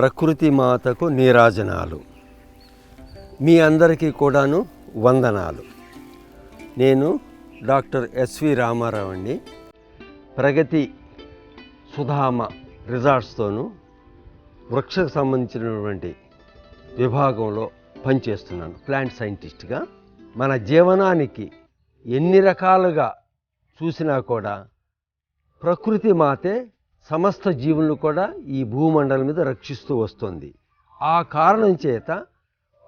ప్రకృతి మాతకు నీరాజనాలు. మీ అందరికీ కూడాను వందనాలు. నేను డాక్టర్ ఎస్వి రామారావు అండి ప్రగతి సుధామ రిజార్ట్స్తోనూ వృక్షకు సంబంధించినటువంటి విభాగంలో పనిచేస్తున్నాను. ప్లాంట్ సైంటిస్ట్గా. మన జీవనానికి ఎన్ని రకాలుగా చూసినా కూడా ప్రకృతి మాతే సమస్త జీవులను కూడా ఈ భూమండలం మీద రక్షిస్తూ వస్తుంది. ఆ కారణం చేత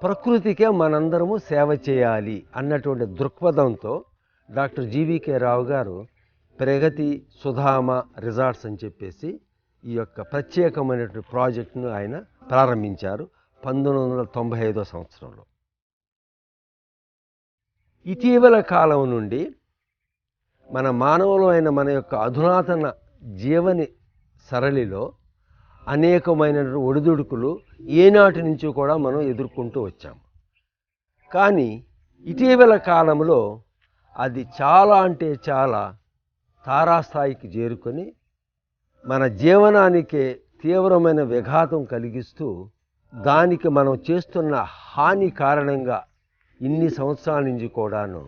ప్రకృతికే మనందరము సేవ చేయాలి అన్నటువంటి దృక్పథంతో డాక్టర్ జీవీకే రావు గారు ప్రగతి సుధామ రిజార్ట్స్ అని చెప్పేసి ఈ యొక్క ప్రత్యేకమైనటువంటి ప్రాజెక్టును ఆయన ప్రారంభించారు పంతొమ్మిది వందల తొంభై ఐదో సంవత్సరంలో. ఇటీవల కాలం నుండి మన మానవులమైన మన యొక్క అధునాతన జీవని సరళిలో అనేకమైన ఒడిదుడుకులు ఏనాటి నుంచి కూడా మనం ఎదుర్కొంటూ వచ్చాం. కానీ ఇటీవల కాలంలో అది చాలా అంటే చాలా తారాస్థాయికి చేరుకొని మన జీవనానికే తీవ్రమైన విఘాతం కలిగిస్తూ దానికి మనం చేస్తున్న హాని కారణంగా ఇన్ని సంవత్సరాల నుంచి కూడాను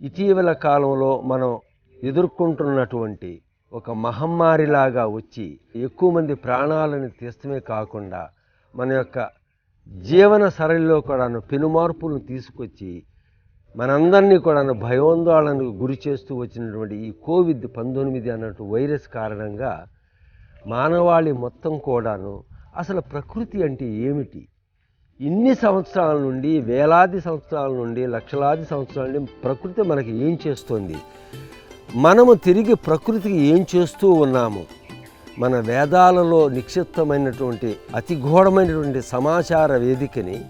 ఇటీవల కాలంలో మనం ఎదుర్కొంటున్నటువంటి ఒక మహమ్మారిలాగా వచ్చి ఎక్కువ మంది ప్రాణాలను తీస్తమే కాకుండా మన యొక్క జీవన సరళిలో కూడాను పెనుమార్పులను తీసుకొచ్చి మనందరినీ కూడాను భయోందోళనకు గురి చేస్తూ వచ్చినటువంటి ఈ కోవిడ్ పంతొమ్మిది అన్నట్టు వైరస్ కారణంగా మానవాళి మొత్తం కూడాను అసలు ప్రకృతి అంటే ఏమిటి? ఇన్ని సంవత్సరాల నుండి వేలాది సంవత్సరాల నుండి లక్షలాది సంవత్సరాల నుండి ప్రకృతి మనకి ఏం చేస్తుంది? మనము తిరిగి ప్రకృతికి ఏం చేస్తూ ఉన్నాము? మన వేదాలలో నిక్షిప్తమైనటువంటి అతి ఘోరమైనటువంటి సమాచార వేదికని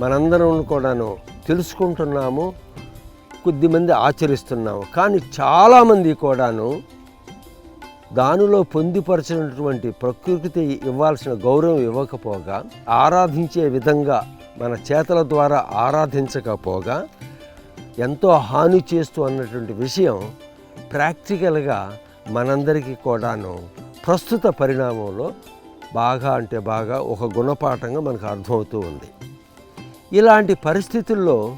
మనందరం కూడాను తెలుసుకుంటున్నాము కొద్దిమంది ఆచరిస్తున్నాము. కానీ చాలామంది కూడాను దానిలో పొందిపరచినటువంటి ప్రకృతి ఇవ్వాల్సిన గౌరవం ఇవ్వకపోగా ఆరాధించే విధంగా మన చేతల ద్వారా ఆరాధించకపోగా ఎంతో హాని చేస్తూ అన్నటువంటి విషయం ప్రాక్టికల్గా మనందరికీ కూడాను ప్రస్తుత పరిణామంలో బాగా అంటే బాగా ఒక గుణపాఠంగా మనకు అర్థమవుతూ ఉంది. ఇలాంటి పరిస్థితుల్లో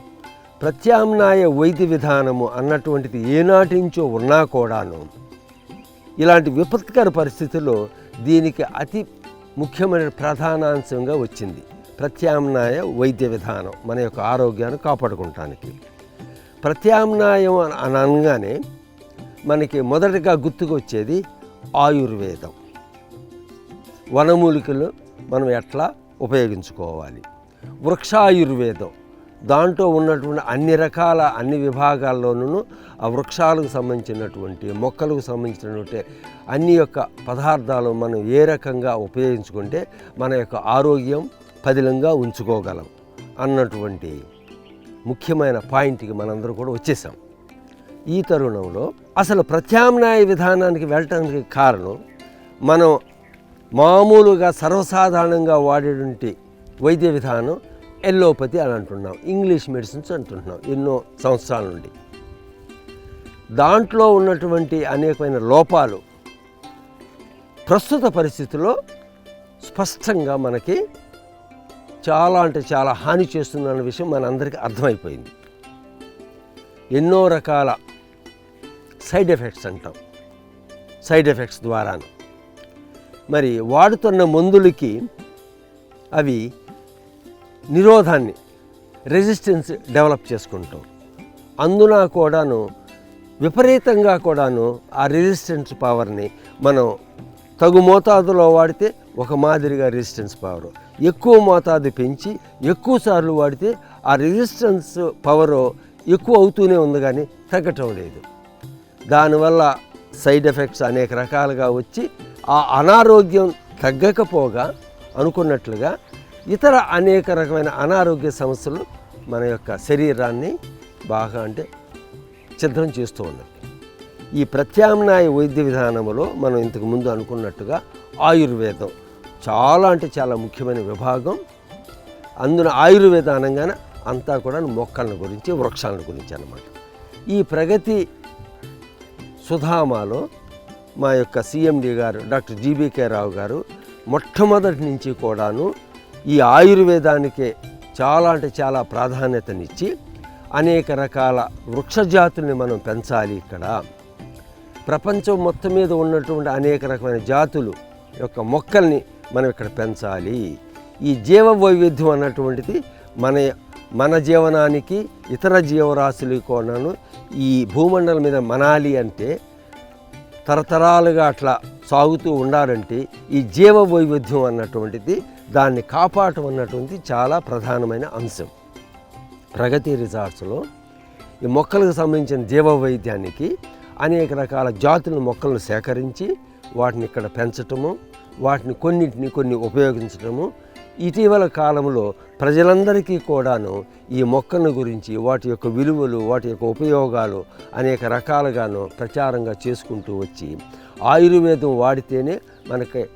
ప్రత్యామ్నాయ వైద్య విధానము అన్నటువంటిది ఏనాటించో ఉన్నా కూడాను ఇలాంటి విపత్కర పరిస్థితుల్లో దీనికి అతి ముఖ్యమైన ప్రధానాంశంగా వచ్చింది. ప్రత్యామ్నాయ వైద్య విధానం మన యొక్క ఆరోగ్యాన్ని కాపాడుకుంటానికి ప్రత్యామ్నాయం అని అనగానే మనకి మొదటగా గుర్తుకొచ్చేది ఆయుర్వేదం. వనమూలికలు మనం ఎట్లా ఉపయోగించుకోవాలి? వృక్షాయుర్వేదం. దాంట్లో ఉన్నటువంటి అన్ని రకాల అన్ని విభాగాల్లోనూ ఆ వృక్షాలకు సంబంధించినటువంటి మొక్కలకు సంబంధించినటువంటి అన్ని యొక్క పదార్థాలు మనం ఏ రకంగా ఉపయోగించుకుంటే మన యొక్క ఆరోగ్యం పదిలంగా ఉంచుకోగలం అన్నటువంటి ముఖ్యమైన పాయింట్కి మనందరూ కూడా వచ్చేసాం. ఈ తరుణంలో అసలు ప్రత్యామ్నాయ విధానానికి వెళ్ళటానికి కారణం మనం మామూలుగా సర్వసాధారణంగా వాడేటువంటి వైద్య విధానం ఎల్లోపతి అని అంటున్నాం. ఇంగ్లీష్ మెడిసిన్స్ అంటున్నాం ఎన్నో సంవత్సరాల నుండి. దాంట్లో ఉన్నటువంటి అనేకమైన లోపాలు ప్రస్తుత పరిస్థితుల్లో స్పష్టంగా మనకి చాలా అంటే చాలా హాని చేస్తుందన్న విషయం మనందరికీ అర్థమైపోయింది. ఎన్నో రకాల సైడ్ ఎఫెక్ట్స్ అంటాం. సైడ్ ఎఫెక్ట్స్ ద్వారాను. మరి వాడుతున్న మందులకి అవి నిరోధాన్ని రెసిస్టెన్స్ డెవలప్ చేసుకుంటాం. అందున కూడాను విపరీతంగా కూడాను ఆ రెసిస్టెన్స్ పవర్ని మనం తగు మోతాదులో వాడితే ఒక మాదిరిగా రెసిస్టెన్స్ పవర్. ఎక్కువ మోతాదు పెంచి ఎక్కువ సార్లు వాడితే ఆ రెసిస్టెన్స్ పవర్ ఎక్కువ అవుతూనే ఉంది కానీ తగ్గటం లేదు. దానివల్ల సైడ్ ఎఫెక్ట్స్ అనేక రకాలుగా వచ్చి ఆ అనారోగ్యం తగ్గకపోగా అనుకున్నట్లుగా ఇతర అనేక రకమైన అనారోగ్య సమస్యలు మన యొక్క శరీరాన్ని బాగా అంటే చిత్రం చేస్తూ ఉన్నాయి. ఈ ప్రత్యామ్నాయ వైద్య విధానంలో మనం ఇంతకు ముందు అనుకున్నట్టుగా ఆయుర్వేదం చాలా అంటే చాలా ముఖ్యమైన విభాగం. అందున ఆయుర్వేద అనగానే అంతా కూడా మొక్కల గురించి వృక్షాల గురించి అన్నమాట. ఈ ప్రగతి సుధామాలో మా యొక్క సిఎండి గారు డాక్టర్ జీబీకే రావు గారు మొట్టమొదటి నుంచి కూడాను ఈ ఆయుర్వేదానికే చాలా అంటే చాలా ప్రాధాన్యతనిచ్చి అనేక రకాల వృక్షజాతుల్ని మనం పెంచాలి ఇక్కడ. ప్రపంచం మొత్తం మీద ఉన్నటువంటి అనేక రకమైన జాతులు యొక్క మొక్కల్ని మనం ఇక్కడ పెంచాలి. ఈ జీవ వైవిధ్యం అన్నటువంటిది మన మన జీవనానికి ఇతర జీవరాశులు కూడాను ఈ భూమండలం మీద మనాలి అంటే తరతరాలుగా అట్లా సాగుతూ ఉండాలంటే ఈ జీవ వైవిధ్యం అన్నటువంటిది దాన్ని కాపాడటం అన్నటువంటిది చాలా ప్రధానమైన అంశం. ప్రగతి రిసార్ట్స్లో ఈ మొక్కలకు సంబంధించిన జీవ వైద్యానికి అనేక రకాల జాతుల మొక్కలను సేకరించి వాటిని ఇక్కడ పెంచటము వాటిని కొన్నింటిని కొన్ని ఉపయోగించటము ఇటీవల కాలంలో ప్రజలందరికీ కూడాను ఈ మొక్కను గురించి వాటి యొక్క విలువలు వాటి యొక్క ఉపయోగాలు అనేక రకాలుగాను ప్రచారంగా చేసుకుంటూ వచ్చి ఆయుర్వేదం వాడితేనే మనకి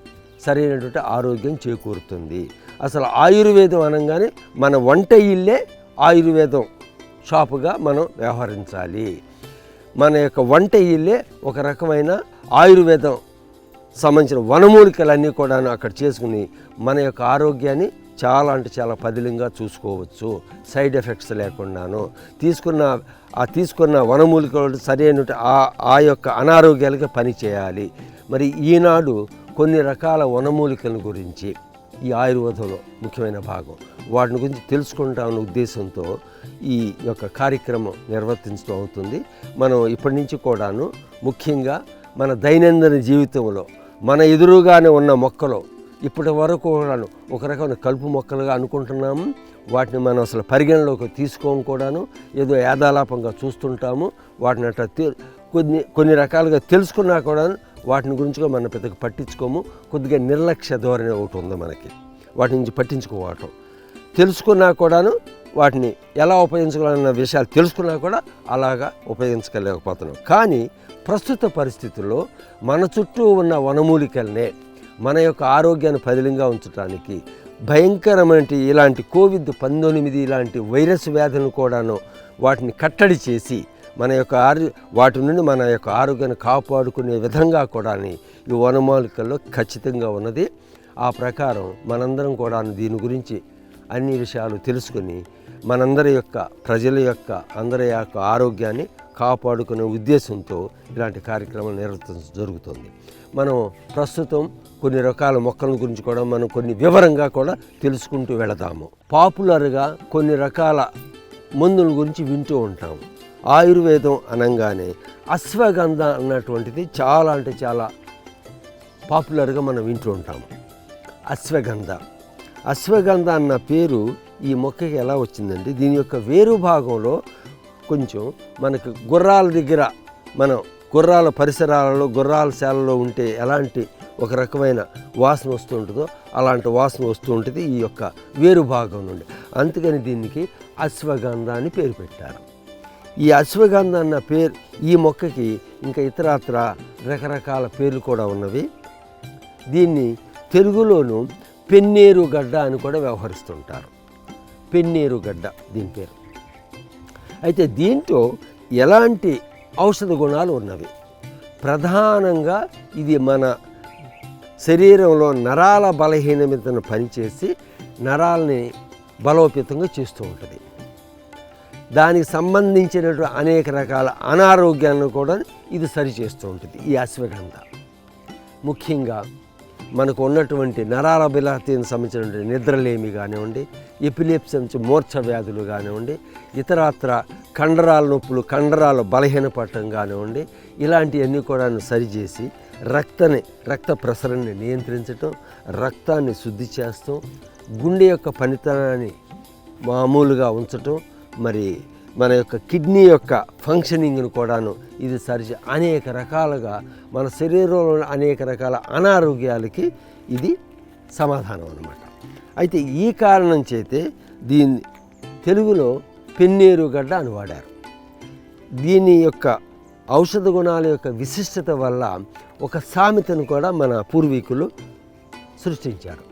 సరైనటువంటి ఆరోగ్యం చేకూరుతుంది. అసలు ఆయుర్వేదం అనగానే మన వంట ఇల్లే ఆయుర్వేదం షాపుగా మనం వ్యవహరించాలి. మన యొక్క వంట ఇల్లే ఒక రకమైన ఆయుర్వేదం సంబంధించిన వనమూలికలన్నీ కూడా అక్కడ చేసుకుని మన యొక్క ఆరోగ్యాన్ని చాలా అంటే చాలా పదిలంగా చూసుకోవచ్చు. సైడ్ ఎఫెక్ట్స్ లేకుండాను. తీసుకున్న ఆ తీసుకున్న వనమూలికలు సరైన ఆ ఆ యొక్క అనారోగ్యాలకి పని చేయాలి. మరి ఈనాడు కొన్ని రకాల వనమూలికల గురించి ఈ ఆయుర్వేదంలో ముఖ్యమైన భాగం. వాటిని గురించి తెలుసుకుంటామన్న ఉద్దేశంతో ఈ యొక్క కార్యక్రమం నిర్వర్తించడం అవుతుంది. మనం ఇప్పటి నుంచి కూడాను ముఖ్యంగా మన దైనందిన జీవితంలో మన ఎదురుగానే ఉన్న మొక్కలు ఇప్పటి వరకు కూడాను ఒక రకమైన కలుపు మొక్కలుగా అనుకుంటున్నాము వాటిని మనం అసలు పరిగణలోకి తీసుకోము కూడాను. ఏదో యాదాలాపంగా చూస్తుంటాము. వాటిని అట్లా కొన్ని కొన్ని రకాలుగా తెలుసుకున్నా కూడా వాటిని గురించి మనం పెద్దగా పట్టించుకోము. కొద్దిగా నిర్లక్ష్య ధోరణి ఒకటి ఉంది మనకి. వాటి నుంచి పట్టించుకోవటం. తెలుసుకున్నా కూడాను వాటిని ఎలా ఉపయోగించుకోవాలన్న విషయాలు తెలుసుకున్నా కూడా అలాగా ఉపయోగించలేకపోతున్నాం. కానీ ప్రస్తుత పరిస్థితుల్లో మన చుట్టూ ఉన్న వనమూలికల్నే మన యొక్క ఆరోగ్యాన్ని పదిలంగా ఉంచడానికి భయంకరమైన ఇలాంటి కోవిడ్ పంతొమ్మిది ఇలాంటి వైరస్ వ్యాధులను కూడాను వాటిని కట్టడి చేసి మన యొక్క ఆరో వాటి నుండి మన యొక్క ఆరోగ్యాన్ని కాపాడుకునే విధంగా కూడా ఈ వనమాలికల్లో ఖచ్చితంగా ఉన్నది. ఆ ప్రకారం మనందరం కూడా దీని గురించి అన్ని విషయాలు తెలుసుకొని మనందరి యొక్క ప్రజల యొక్క అందరి యొక్క ఆరోగ్యాన్ని కాపాడుకునే ఉద్దేశంతో ఇలాంటి కార్యక్రమాలు నిర్వర్తించడం జరుగుతుంది. మనం ప్రస్తుతం కొన్ని రకాల మొక్కల గురించి కూడా మనం కొన్ని వివరంగా కూడా తెలుసుకుంటూ వెళదాము. పాపులర్గా కొన్ని రకాల మందుల గురించి వింటూ ఉంటాము ఆయుర్వేదం అనగానే అశ్వగంధ అన్నటువంటిది చాలా అంటే చాలా పాపులర్గా మనం వింటూ ఉంటాము అశ్వగంధ. అశ్వగంధ అన్న పేరు ఈ మొక్కకి ఎలా వచ్చిందంటే దీని యొక్క వేరు భాగంలో కొంచెం మనకు గుర్రాల దగ్గర మనం గుర్రాల పరిసరాలలో గుర్రాల శాలలో ఉంటే ఎలాంటి ఒక రకమైన వాసన వస్తూ ఉంటుందో అలాంటి వాసన వస్తూ ఉంటుంది ఈ యొక్క వేరు భాగం నుండి. అందుకని దీనికి అశ్వగంధ అని పేరు పెట్టారు. ఈ అశ్వగంధ అన్న పేరు ఈ మొక్కకి ఇంకా ఇతరత్ర రకరకాల పేర్లు కూడా ఉన్నవి. దీన్ని తెలుగులోను పెన్నేరు గడ్డ అని కూడా వ్యవహరిస్తుంటారు. పెన్నేరు గడ్డ దీని పేరు. అయితే దీంట్లో ఎలాంటి ఔషధ గుణాలు ఉన్నవి? ప్రధానంగా ఇది మన శరీరంలో నరాల బలహీనతను పనిచేసి నరాలని బలోపేతంగా చేస్తూ ఉంటుంది. దానికి సంబంధించినటువంటి అనేక రకాల అనారోగ్యాలను కూడా ఇది సరిచేస్తూ ఉంటుంది ఈ అశ్వగంధ. ముఖ్యంగా మనకు ఉన్నటువంటి నరాల బిలాతీని సంబంధించినటువంటి నిద్రలేమి కానివ్వండి ఎపిలెప్సీ నుంచి మూర్ఛ వ్యాధులు కానివ్వండి ఇతరత్ర కండరాల నొప్పులు కండరాలు బలహీనపడటం కానివ్వండి ఇలాంటివన్నీ కూడా సరిచేసి రక్తని రక్త ప్రసరణని నియంత్రించటం రక్తాన్ని శుద్ధి చేస్తాం గుండె యొక్క పనితనాన్ని మామూలుగా ఉంచటం మరి మన యొక్క కిడ్నీ యొక్క ఫంక్షనింగ్ను కూడాను ఇది సరిచే అనేక రకాలుగా మన శరీరంలో అనేక రకాల అనారోగ్యాలకి ఇది సమాధానం అన్నమాట. అయితే ఈ కారణం చేతే దీన్ని తెలుగులో పెన్నేరు గడ్డ అని వాడారు. దీని యొక్క ఔషధ గుణాల యొక్క విశిష్టత వల్ల ఒక సామెతను కూడా మన పూర్వీకులు సృష్టించారు.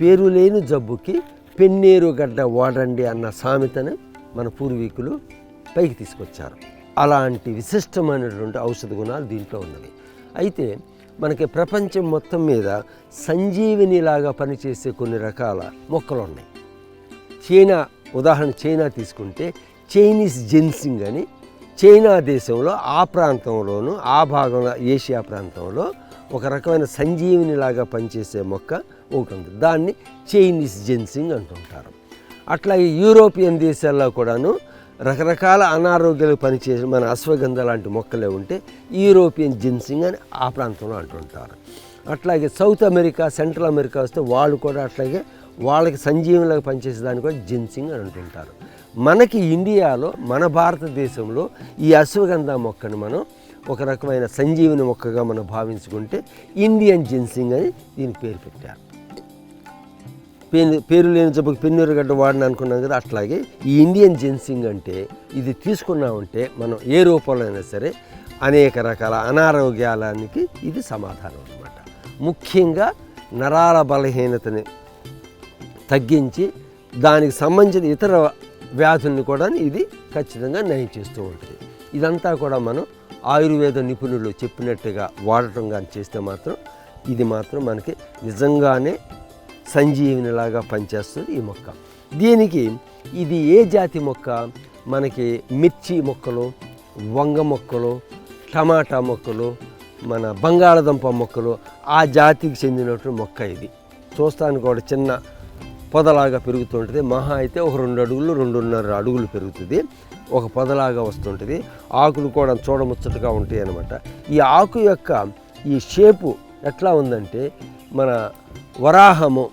పేరు లేని జబ్బుకి పెన్నేరు గడ్డ వాడండి అన్న సామెతను మన పూర్వీకులు పైకి తీసుకొచ్చారు. అలాంటి విశిష్టమైనటువంటి ఔషధ గుణాలు దీంట్లో ఉన్నవి. అయితే మనకి ప్రపంచం మొత్తం మీద సంజీవినిలాగా పనిచేసే కొన్ని రకాల మొక్కలు ఉన్నాయి. చైనా ఉదాహరణ చైనా తీసుకుంటే చైనీస్ జెన్సింగ్ అని చైనా దేశంలో ఆ ప్రాంతంలోను ఆ భాగంలో ఏషియా ప్రాంతంలో ఒక రకమైన సంజీవినిలాగా పనిచేసే మొక్క ఉంటుంది దాన్ని చైనీస్ జెన్సింగ్ అంటుంటారు. అట్లాగే యూరోపియన్ దేశాల్లో కూడాను రకరకాల అనారోగ్యాలు పనిచేసే మన అశ్వగంధ లాంటి మొక్కలే ఉంటే యూరోపియన్ జెన్సింగ్ అని ఆ ప్రాంతంలో అంటుంటారు. అట్లాగే సౌత్ అమెరికా సెంట్రల్ అమెరికా వస్తే వాళ్ళు కూడా అట్లాగే వాళ్ళకి సంజీవనలాగా పనిచేసే దాన్ని కూడా జిన్సింగ్ అని అంటుంటారు. మనకి ఇండియాలో మన భారతదేశంలో ఈ అశ్వగంధ మొక్కను మనం ఒక రకమైన సంజీవని మొక్కగా మనం భావించుకుంటే ఇండియన్ జిన్సింగ్ అని దీనికి పేరు పెట్టారు. పేరు పేరు లేని జబ్బుకి పెన్నూరుగడ్డ వాడిని అనుకున్నాం కదా అట్లాగే ఈ ఇండియన్ జెన్సింగ్ అంటే ఇది తీసుకున్నామంటే మనం ఏ రూపంలో అయినా సరే అనేక రకాల అనారోగ్యాలకి ఇది సమాధానం అనమాట ముఖ్యంగా నరాల బలహీనతని తగ్గించి దానికి సంబంధించిన ఇతర వ్యాధుల్ని కూడా ఇది ఖచ్చితంగా నయం చేస్తూ ఉంటుంది. ఇదంతా కూడా మనం ఆయుర్వేద నిపుణులు చెప్పినట్టుగా వాడటం కానీ చేస్తే మాత్రం ఇది మాత్రం మనకి నిజంగానే సంజీవినిలాగా పనిచేస్తుంది ఈ మొక్క. దీనికి ఇది ఏ జాతి మొక్క? మనకి మిర్చి మొక్కలు వంగ మొక్కలు టమాటా మొక్కలు మన బంగాళదుంప మొక్కలు ఆ జాతికి చెందినటువంటి మొక్క ఇది. చూస్తానికి కూడా చిన్న పొదలాగా పెరుగుతుంటుంది. మహా అయితే ఒక రెండు అడుగులు రెండున్నర అడుగులు పెరుగుతుంది. ఒక పొదలాగా వస్తుంటుంది. ఆకులు కూడా చూడముచ్చటగా ఉంటాయి అనమాట ఈ ఆకు యొక్క ఈ షేపు ఎట్లా ఉందంటే మన వరాహము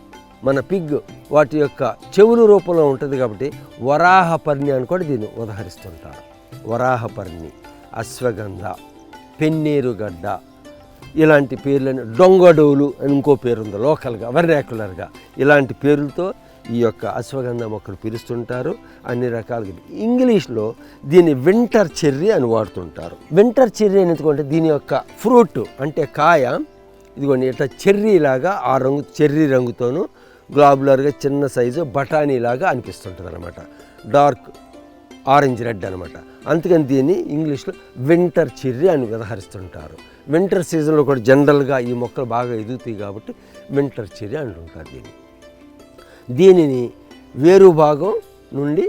మన పిగ్ వాటి యొక్క చెవులు రూపంలో ఉంటుంది కాబట్టి వరాహపర్ణి అని కూడా దీన్ని ఉదహరిస్తుంటారు. వరాహపర్ణి అశ్వగంధ పెన్నీరుగడ్డ ఇలాంటి పేర్లను డొంగడోలు అని ఇంకో పేరు ఉంది లోకల్గా వెర్నాకులర్గా ఇలాంటి పేర్లతో ఈ యొక్క అశ్వగంధ మొక్కలు పిలుస్తుంటారు. అన్ని రకాలుగా ఇంగ్లీష్లో దీన్ని వింటర్ చెర్రీ అని వాడుతుంటారు. వింటర్ చెర్రీ అని ఎందుకంటే దీని యొక్క ఫ్రూట్ అంటే కాయ ఇదిగోండి ఇట్లా చెర్రీ లాగా ఆ రంగు చెర్రీ రంగుతోనూ గ్లాబులర్గా చిన్న సైజు బఠానీలాగా అనిపిస్తుంటుంది అనమాట డార్క్ ఆరెంజ్ రెడ్ అనమాట అందుకని దీన్ని ఇంగ్లీష్లో వింటర్ చెర్రీ అని వ్యవహరిస్తుంటారు. వింటర్ సీజన్లో కూడా జనరల్గా ఈ మొక్కలు బాగా ఎదుగుతాయి కాబట్టి వింటర్ చెర్రీ అంటుంటారు దీన్ని. దీనిని వేరు భాగం నుండి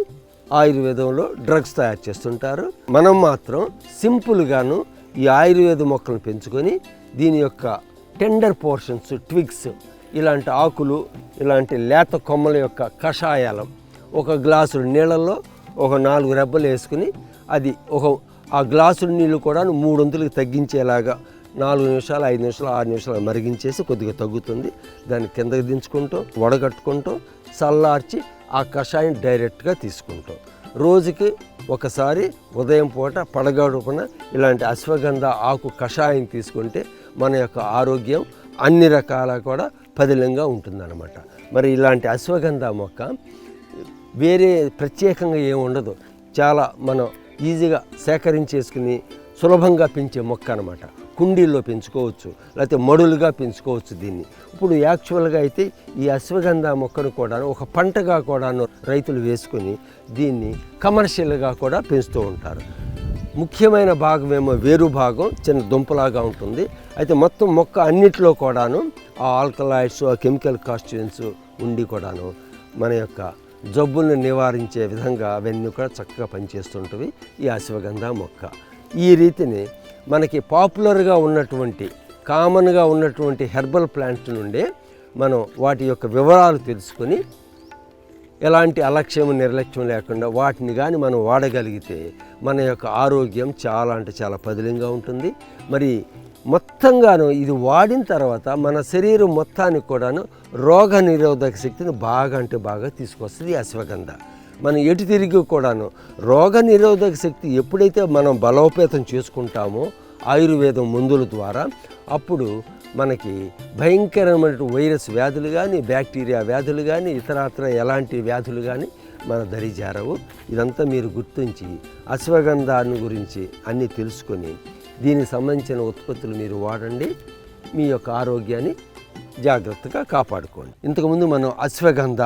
ఆయుర్వేదంలో డ్రగ్స్ తయారు చేస్తుంటారు. మనం మాత్రం సింపుల్గాను ఈ ఆయుర్వేద మొక్కలను పెంచుకొని దీని యొక్క టెండర్ పోర్షన్స్ ట్విగ్స్ ఇలాంటి ఆకులు ఇలాంటి లేత కొమ్మల యొక్క కషాయాలం ఒక గ్లాసు నీళ్ళల్లో ఒక నాలుగు రెబ్బలు వేసుకుని అది ఒక ఆ గ్లాసుల నీళ్ళు కూడా మూడొంతులకు తగ్గించేలాగా నాలుగు నిమిషాలు ఐదు నిమిషాలు ఆరు నిమిషాలు మరిగించేసి కొద్దిగా తగ్గుతుంది. దాన్ని కిందకి దించుకుంటూ వడగట్టుకుంటూ చల్లార్చి ఆ కషాయం డైరెక్ట్గా తీసుకుంటాం. రోజుకి ఒకసారి ఉదయం పూట పడగడుపున ఇలాంటి అశ్వగంధ ఆకు కషాయం తీసుకుంటే మన యొక్క ఆరోగ్యం అన్ని రకాల కూడా పదిలంగా ఉంటుందన్నమాట. మరి ఇలాంటి అశ్వగంధ మొక్క వేరే ప్రత్యేకంగా ఏమి ఉండదు చాలా మనం ఈజీగా సేకరించేసుకుని సులభంగా పెంచే మొక్క అనమాట కుండీల్లో పెంచుకోవచ్చు లేకపోతే మడులుగా పెంచుకోవచ్చు దీన్ని. ఇప్పుడు యాక్చువల్గా అయితే ఈ అశ్వగంధ మొక్కను కూడా ఒక పంటగా కూడాను రైతులు వేసుకొని దీన్ని కమర్షియల్గా కూడా పెంచుతూ ఉంటారు. ముఖ్యమైన భాగం ఏమో వేరు భాగం చిన్న దుంపలాగా ఉంటుంది. అయితే మొత్తం మొక్క అన్నిటిలో కూడాను ఆ ఆల్కలాయిడ్స్ ఆ కెమికల్ కాస్ట్యూన్స్ ఉండి కూడాను మన యొక్క జబ్బుల్ని నివారించే విధంగా అవన్నీ కూడా చక్కగా పనిచేస్తుంటవి ఈ అశ్వగంధ మొక్క. ఈ రీతిని మనకి పాపులర్గా ఉన్నటువంటి కామన్గా ఉన్నటువంటి హెర్బల్ ప్లాంట్స్ నుండే మనం వాటి యొక్క వివరాలు తెలుసుకొని ఎలాంటి అలక్ష్యం నిర్లక్ష్యం లేకుండా వాటిని కానీ మనం వాడగలిగితే మన యొక్క ఆరోగ్యం చాలా అంటే చాలా పదిలంగా ఉంటుంది. మరి మొత్తంగాను ఇది వాడిన తర్వాత మన శరీరం మొత్తానికి కూడాను రోగ నిరోధక శక్తిని బాగా అంటే బాగా తీసుకొస్తుంది అశ్వగంధ. మనం ఎటు తిరిగి కూడాను రోగ నిరోధక శక్తి ఎప్పుడైతే మనం బలోపేతం చేసుకుంటామో ఆయుర్వేదం మందుల ద్వారా అప్పుడు మనకి భయంకరమైన వైరస్ వ్యాధులు కానీ బ్యాక్టీరియా వ్యాధులు కానీ ఇతరత్ర ఎలాంటి వ్యాధులు కానీ మన దరి జారవు. ఇదంతా మీరు గుర్తించి అశ్వగంధాన్ని గురించి అన్నీ తెలుసుకొని దీనికి సంబంధించిన ఉత్పత్తులు మీరు వాడండి. మీ యొక్క ఆరోగ్యాన్ని జాగ్రత్తగా కాపాడుకోండి. ఇంతకుముందు మనం అశ్వగంధ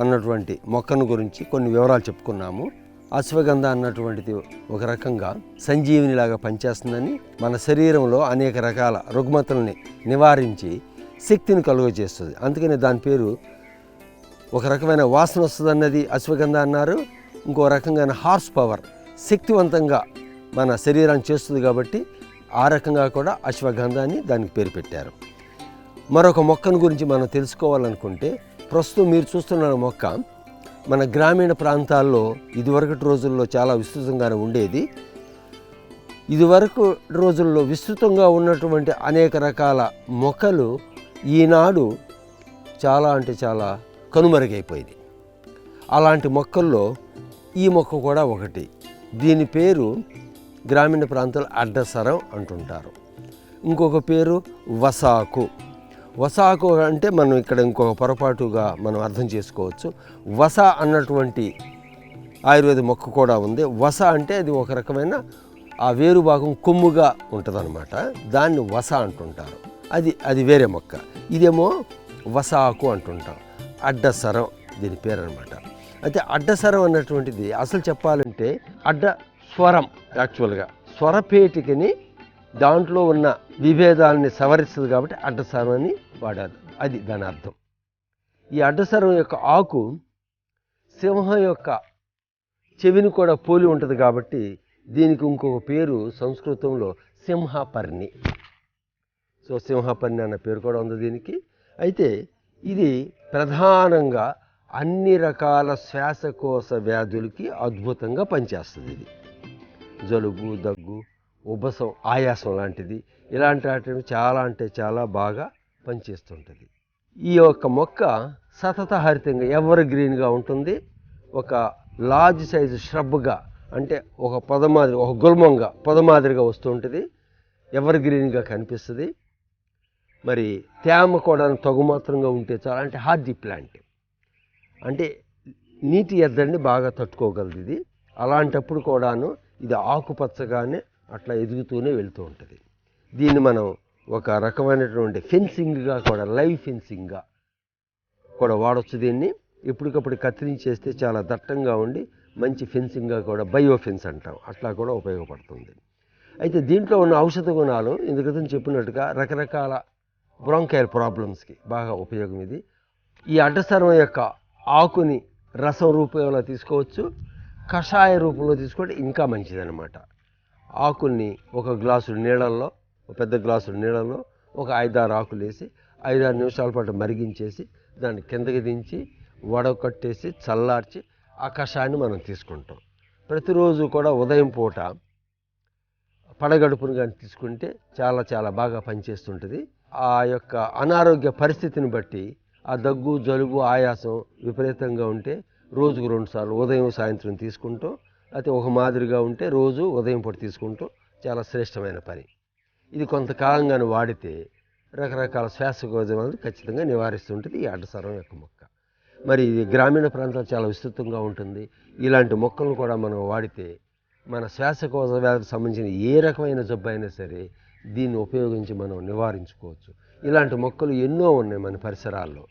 అన్నటువంటి మొక్కను గురించి కొన్ని వివరాలు చెప్పుకున్నాము. అశ్వగంధ అన్నటువంటిది ఒక రకంగా సంజీవినిలాగా పనిచేస్తుందని మన శరీరంలో అనేక రకాల రుగ్మతల్ని నివారించి శక్తిని కలుగజేస్తుంది అందుకని దాని పేరు ఒక రకమైన వాసన వస్తుంది అన్నది అశ్వగంధ అన్నారు. ఇంకో రకంగా హార్స్ పవర్ శక్తివంతంగా మన శరీరాన్ని చేస్తుంది కాబట్టి ఆ రకంగా కూడా అశ్వగంధాన్ని దానికి పేరు పెట్టారు. మరొక మొక్కను గురించి మనం తెలుసుకోవాలనుకుంటే ప్రస్తుతం మీరు చూస్తున్న మొక్క మన గ్రామీణ ప్రాంతాల్లో ఇదివరకటి రోజుల్లో చాలా విస్తృతంగానే ఉండేది. ఇదివరకు రోజుల్లో విస్తృతంగా ఉన్నటువంటి అనేక రకాల మొక్కలు ఈనాడు చాలా అంటే చాలా కనుమరుగైపోయింది. అలాంటి మొక్కల్లో ఈ మొక్క కూడా ఒకటి. దీని పేరు గ్రామీణ ప్రాంతాల్లో అడ్డసరం అంటుంటారు. ఇంకొక పేరు వసాకు. వసాకు అంటే మనం ఇక్కడ ఇంకొక పొరపాటుగా మనం అర్థం చేసుకోవచ్చు. వస అన్నటువంటి ఆయుర్వేద మొక్క కూడా ఉంది. వస అంటే అది ఒక రకమైన ఆ వేరు భాగం కొమ్ముగా ఉంటుందన్నమాట. దాన్ని వస అంటుంటారు. అది అది వేరే మొక్క. ఇదేమో వసాకు అంటుంటాం అడ్డసరం దీని పేరు అనమాట అయితే అడ్డసరం అన్నటువంటిది అసలు చెప్పాలంటే అడ్డ స్వరం యాక్చువల్గా స్వరపేటికని దాంట్లో ఉన్న విభేదాలని సవరిస్తుంది కాబట్టి అడ్డస్వరం అని వాడారు. అది దాని అర్థం ఈ అడ్డస్వరం యొక్క ఆకు సింహం యొక్క చెవిని కూడా పోలి ఉంటుంది కాబట్టి దీనికి ఇంకొక పేరు సంస్కృతంలో సింహపర్ణి. సో సింహపర్ణి అన్న పేరు కూడా ఉంది దీనికి. అయితే ఇది ప్రధానంగా అన్ని రకాల శ్వాసకోశ వ్యాధులకి అద్భుతంగా పనిచేస్తుంది ఇది. జలుబు దగ్గు ఉబ్బసం ఆయాసం లాంటిది. ఇలాంటి వాటిని చాలా అంటే చాలా బాగా పనిచేస్తుంటుంది. ఈ యొక్క మొక్క సతత హరితంగా ఎవర్ గ్రీన్గా ఉంటుంది? ఒక లార్జ్ సైజు ష్రబ్గా అంటే ఒక పొద మాదిరి ఒక గుల్మంగా పొద మాదిరిగా వస్తూ ఉంటుంది ఎవర్ గ్రీన్గా కనిపిస్తుంది? మరి తేమ కూడా తగు మాత్రంగా ఉంటే చాలా. అంటే హార్డీ ప్లాంట్. అంటే నీటి ఎద్దడిని బాగా తట్టుకోగలదు ఇది. అలాంటప్పుడు కూడాను ఇది ఆకుపచ్చగానే అట్లా ఎదుగుతూనే వెళ్తూ ఉంటుంది. దీన్ని మనం ఒక రకమైనటువంటి ఫెన్సింగ్గా కూడా లైవ్ ఫెన్సింగ్గా కూడా వాడచ్చు దీన్ని. ఎప్పటికప్పుడు కత్తిరించేస్తే చాలా దట్టంగా ఉండి మంచి ఫెన్సింగ్గా కూడా బయో ఫెన్స్ అంటాం. అట్లా కూడా ఉపయోగపడుతుంది. అయితే దీంట్లో ఉన్న ఔషధ గుణాలు ఇందుకు చెప్పినట్టుగా రకరకాల బ్రాంకైల్ ప్రాబ్లమ్స్కి బాగా ఉపయోగం ఇది. ఈ అడ్డసర్వం యొక్క ఆకుని రసం రూపంలో తీసుకోవచ్చు. కషాయ రూపంలో తీసుకుంటే ఇంకా మంచిదనమాట ఆకుల్ని ఒక గ్లాసు నీళ్ళల్లో ఒక పెద్ద గ్లాసు నీళ్ళల్లో ఒక ఐదారు ఆకులు వేసి ఐదారు నిమిషాల పాటు మరిగించేసి దాన్ని కిందకి దించి వడకట్టేసి చల్లార్చి ఆ కషాయాన్ని మనం తీసుకుంటాం. ప్రతిరోజు కూడా ఉదయం పూట పడగడుపును కానీ తీసుకుంటే చాలా చాలా బాగా పనిచేస్తుంటుంది. ఆ యొక్క అనారోగ్య పరిస్థితిని బట్టి ఆ దగ్గు జలుబు ఆయాసం విపరీతంగా ఉంటే రోజుకు రెండుసార్లు ఉదయం సాయంత్రం తీసుకుంటూ అయితే ఒక మాదిరిగా ఉంటే రోజు ఉదయం పూట తీసుకుంటూ చాలా శ్రేష్టమైన పని. ఇది కొంతకాలంగానే వాడితే రకరకాల శ్వాసకోశమాలను ఖచ్చితంగా నివారిస్తుంటుంది ఈ అడ్డసరం యొక్క మొక్క. మరి ఇది గ్రామీణ ప్రాంతాలు చాలా విస్తృతంగా ఉంటుంది. ఇలాంటి మొక్కలను కూడా మనం వాడితే మన శ్వాసకోశ వ్యాధికి సంబంధించిన ఏ రకమైన జబ్బు అయినా సరే దీన్ని ఉపయోగించి మనం నివారించుకోవచ్చు. ఇలాంటి మొక్కలు ఎన్నో ఉన్నాయి మన పరిసరాల్లో.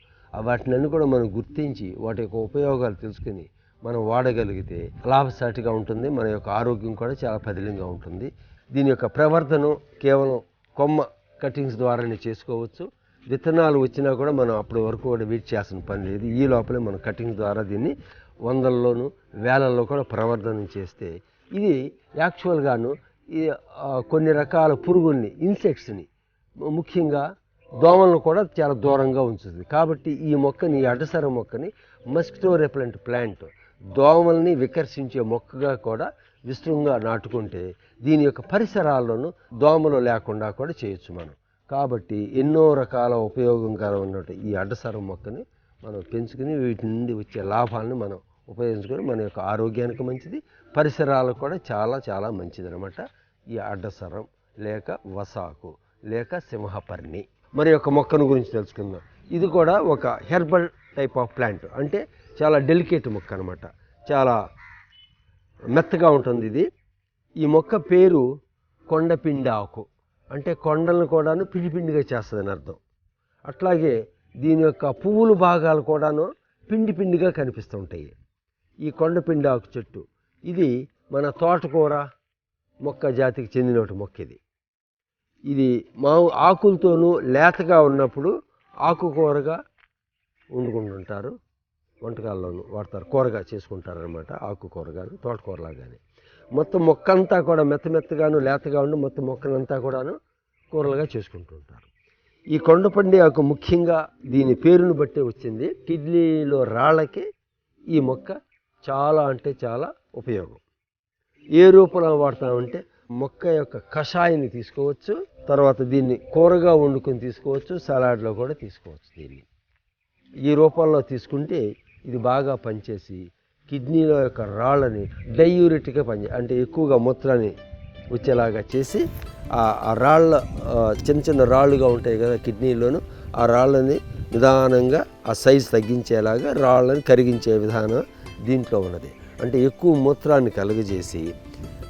వాటిని కూడా మనం గుర్తించి వాటి యొక్క ఉపయోగాలు తెలుసుకుని మనం వాడగలిగితే లాభసాటిగా ఉంటుంది మన యొక్క ఆరోగ్యం కూడా చాలా పదిలంగా ఉంటుంది. దీని యొక్క ప్రవర్తన కేవలం కొమ్మ కటింగ్స్ ద్వారానే చేసుకోవచ్చు. విత్తనాలు వచ్చినా కూడా మనం అప్పటి వరకు కూడా వెయిట్ చేయాల్సిన పని లేదు. ఈ లోపలే మనం కటింగ్స్ ద్వారా దీన్ని వందల్లోనూ వేలల్లో కూడా ప్రవర్ధనం చేస్తే ఇది యాక్చువల్గాను ఈ కొన్ని రకాల పురుగుల్ని ఇన్సెక్ట్స్ని ముఖ్యంగా దోమలను కూడా చాలా దూరంగా ఉంచుతుంది. కాబట్టి ఈ మొక్కని ఈ అడ్డసర మొక్కని మస్కిటో రెపలెంట్ ప్లాంట్ దోమల్ని వికర్షించే మొక్కగా కూడా విస్తృతంగా నాటుకుంటే దీని యొక్క పరిసరాల్లోనూ దోమలు లేకుండా కూడా చేయొచ్చు మనం. కాబట్టి ఎన్నో రకాల ఉపయోగకరమైనటువంటి ఈ అడ్డసర మొక్కని మనం పెంచుకుని వీటి నుండి వచ్చే లాభాలను మనం ఉపయోగించుకొని మన యొక్క ఆరోగ్యానికి మంచిది పరిసరాలకు కూడా చాలా చాలా మంచిది అనమాట ఈ అడ్డసరం లేక వసాకు లేక సింహపర్ణి. మరి యొక్క మొక్కను గురించి తెలుసుకుందాం. ఇది కూడా ఒక హెర్బల్ టైప్ ఆఫ్ ప్లాంట్. అంటే చాలా డెలికేట్ మొక్క అనమాట చాలా మెత్తగా ఉంటుంది ఇది. ఈ మొక్క పేరు కొండపిండి ఆకు అంటే కొండలను కూడాను పిండిపిండిగా చేస్తుందని అర్థం. అట్లాగే దీని యొక్క పువ్వులు భాగాలు కూడాను పిండి పిండిగా కనిపిస్తూ ఉంటాయి. ఈ కొండపిండి ఆకు చెట్టు. ఇది మన తోటకూర మొక్క జాతికి చెందిన ఒక మొక్క ఇది. ఇది మా ఆకులతోనూ లేతగా ఉన్నప్పుడు ఆకుకూరగా వండుకుంటుంటారు. వంటకాల్లోనూ వాడతారు. కూరగా చేసుకుంటారనమాట ఆకుకూరగాను తోటకూరలాగానే మొత్తం మొక్క అంతా కూడా మెత్త మెత్తగాను లేతగా ఉండి మొత్తం మొక్కనంతా కూడాను కూరలుగా చేసుకుంటుంటారు. ఈ కొండపండి ఆకు ముఖ్యంగా దీని పేరును బట్టే వచ్చింది. కిడ్నీలో రాళ్ళకి ఈ మొక్క చాలా అంటే చాలా ఉపయోగం. ఏ రూపంలో వాడతామంటే మొక్క యొక్క కషాయాన్ని తీసుకోవచ్చు. తర్వాత దీన్ని కూరగా వండుకొని తీసుకోవచ్చు సలాడ్లో కూడా తీసుకోవచ్చు దీన్ని. ఈ రూపంలో తీసుకుంటే ఇది బాగా పనిచేసి కిడ్నీలో యొక్క రాళ్ళని డయూరిటిక్గా పనిచే అంటే ఎక్కువగా మూత్రాన్ని వచ్చేలాగా చేసి ఆ ఆ రాళ్ళ చిన్న చిన్న రాళ్ళుగా ఉంటాయి కదా కిడ్నీలోను ఆ రాళ్ళని నిదానంగా ఆ సైజు తగ్గించేలాగా రాళ్ళని కరిగించే విధానం దీంట్లో ఉన్నది. అంటే ఎక్కువ మూత్రాన్ని కలుగజేసి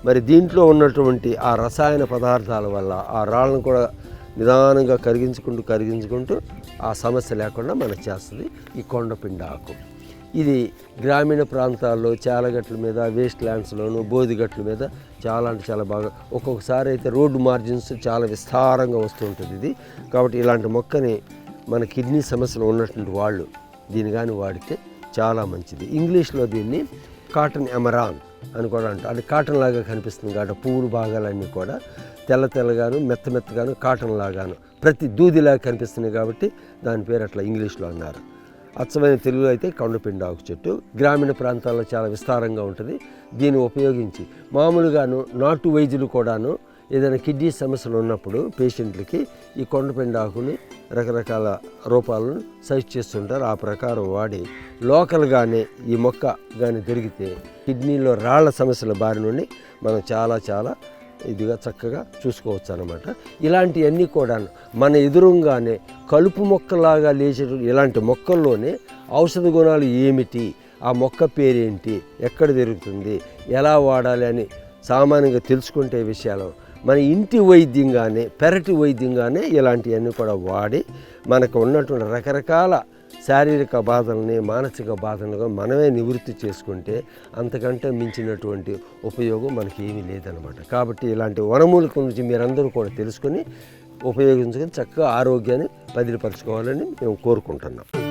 మరి దీంట్లో ఉన్నటువంటి ఆ రసాయన పదార్థాల వల్ల ఆ రాళ్ళను కూడా నిదానంగా కరిగించుకుంటూ కరిగించుకుంటూ ఆ సమస్య లేకుండా మనకు చేస్తుంది ఈ కొండపిండి ఆకు. ఇది గ్రామీణ ప్రాంతాల్లో చాలగట్ల మీద వేస్ట్ ల్యాండ్స్లోను బోధిగట్ల మీద చాలా అంటే చాలా బాగా ఒక్కొక్కసారి అయితే రోడ్డు మార్జిన్స్ చాలా విస్తారంగా వస్తుంటుంది ఇది. కాబట్టి ఇలాంటి మొక్కని మన కిడ్నీ సమస్యలు ఉన్నటువంటి వాళ్ళు దీని కానీ వాడితే చాలా మంచిది. ఇంగ్లీష్లో దీన్ని కాటన్ ఎమరాన్ అని కూడా అంటారు అది కాటన్ లాగా కనిపిస్తుంది కాబట్టి పువ్వులు భాగాలన్నీ కూడా. తెల్ల తెల్లగాను మెత్త మెత్తగాను కాటన్ లాగాను. ప్రతి దూదిలాగా కనిపిస్తున్నాయి కాబట్టి దాని పేరు అట్లా ఇంగ్లీష్లో అన్నారు. అచ్చమైన తెలుగులో అయితే కొండపిండి ఆకు చెట్టు. గ్రామీణ ప్రాంతాల్లో చాలా విస్తారంగా ఉంటుంది. దీన్ని ఉపయోగించి మామూలుగాను నాటు వైద్యులు కూడాను ఏదైనా కిడ్నీ సమస్యలు ఉన్నప్పుడు పేషెంట్లకి ఈ కొండపిండి ఆకుని రకరకాల రూపాలను సజెస్ట్ చేస్తుంటారు. ఆ ప్రకారం వాడి లోకల్గానే ఈ మొక్క కానీ దొరికితే కిడ్నీలో రాళ్ళ సమస్యల బారి నుండి మనం చాలా చాలా ఇదిగా చక్కగా చూసుకోవచ్చు అనమాట ఇలాంటివన్నీ కూడా మన ఎదురుగానే కలుపు మొక్కలాగా లేచే ఇలాంటి మొక్కల్లోనే ఔషధ గుణాలు ఏమిటి? ఆ మొక్క పేరేంటి? ఎక్కడ దొరుకుతుంది? ఎలా వాడాలి అని సామాన్యంగా తెలుసుకుంటే విషయాలు మన ఇంటి వైద్యంగానే పెరటి వైద్యంగానే ఇలాంటివన్నీ కూడా వాడి మనకు ఉన్నటువంటి రకరకాల శారీరక బాధల్ని మానసిక బాధలను మనమే నివృత్తి చేసుకుంటే అంతకంటే మించినటువంటి ఉపయోగం మనకి ఏమీ లేదనమాట కాబట్టి ఇలాంటి వనమూలిక గురించి మీరందరూ కూడా తెలుసుకొని ఉపయోగించుకొని చక్కగా ఆరోగ్యాన్ని బదిలీపరచుకోవాలని మేము కోరుకుంటున్నాం.